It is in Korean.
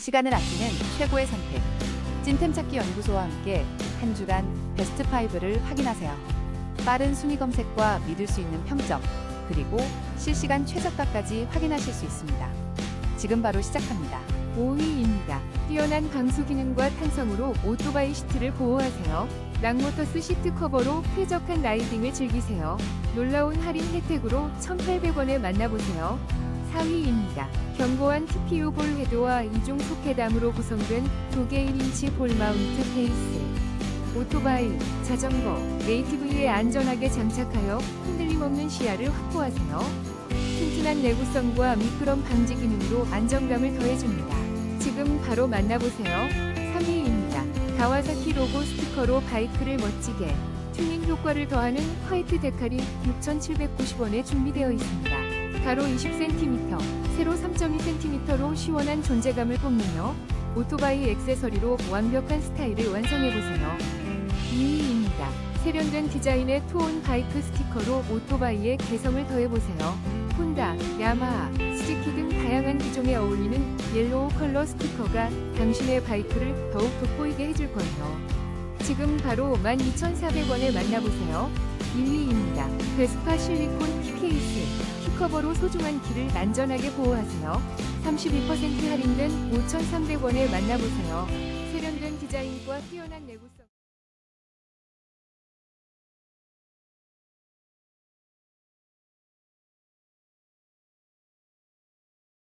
시간을 아끼는 최고의 선택. 찐템 찾기 연구소와 함께 한 주간 베스트 5를 확인하세요. 빠른 순위 검색과 믿을 수 있는 평점, 그리고 실시간 최저가까지 확인하실 수 있습니다. 지금 바로 시작합니다. 5위입니다. 뛰어난 강수 기능과 탄성으로 오토바이 시트를 보호하세요. 랑모터스 시트 커버로 쾌적한 라이딩을 즐기세요. 놀라운 할인 혜택으로 1,800원에 만나보세요. 4위입니다. 견고한 TPU 볼 헤드와 이중 소켓암으로 구성된 두개 1인치 볼 마운트 케이스. 오토바이, 자전거, 네이티브에 안전하게 장착하여 흔들림 없는 시야를 확보하세요. 튼튼한 내구성과 미끄럼 방지 기능으로 안정감을 더해줍니다. 지금 바로 만나보세요. 3위입니다. 가와사키 로고 스티커로 바이크를 멋지게 튜닝 효과를 더하는 화이트 데칼이 6,790원에 준비되어 있습니다. 가로 20cm, 세로 3.2cm로 시원한 존재감을 뽐내며 오토바이 액세서리로 완벽한 스타일을 완성해보세요. 2위입니다. 세련된 디자인의 투온 바이크 스티커로 오토바이의 개성을 더해보세요. 혼다, 야마하, 스즈키 등 다양한 기종에 어울리는 옐로우 컬러 스티커가 당신의 바이크를 더욱 돋보이게 해줄 거예요. 지금 바로 12,400원에 만나보세요. 1위입니다. 베스파 실리콘 키케이 스. 키커버로 소중한 키를 안전하게 보호하세요. 32% 할인된 5,300원에 만나보세요. 세련된 디자인과 뛰어난 내구성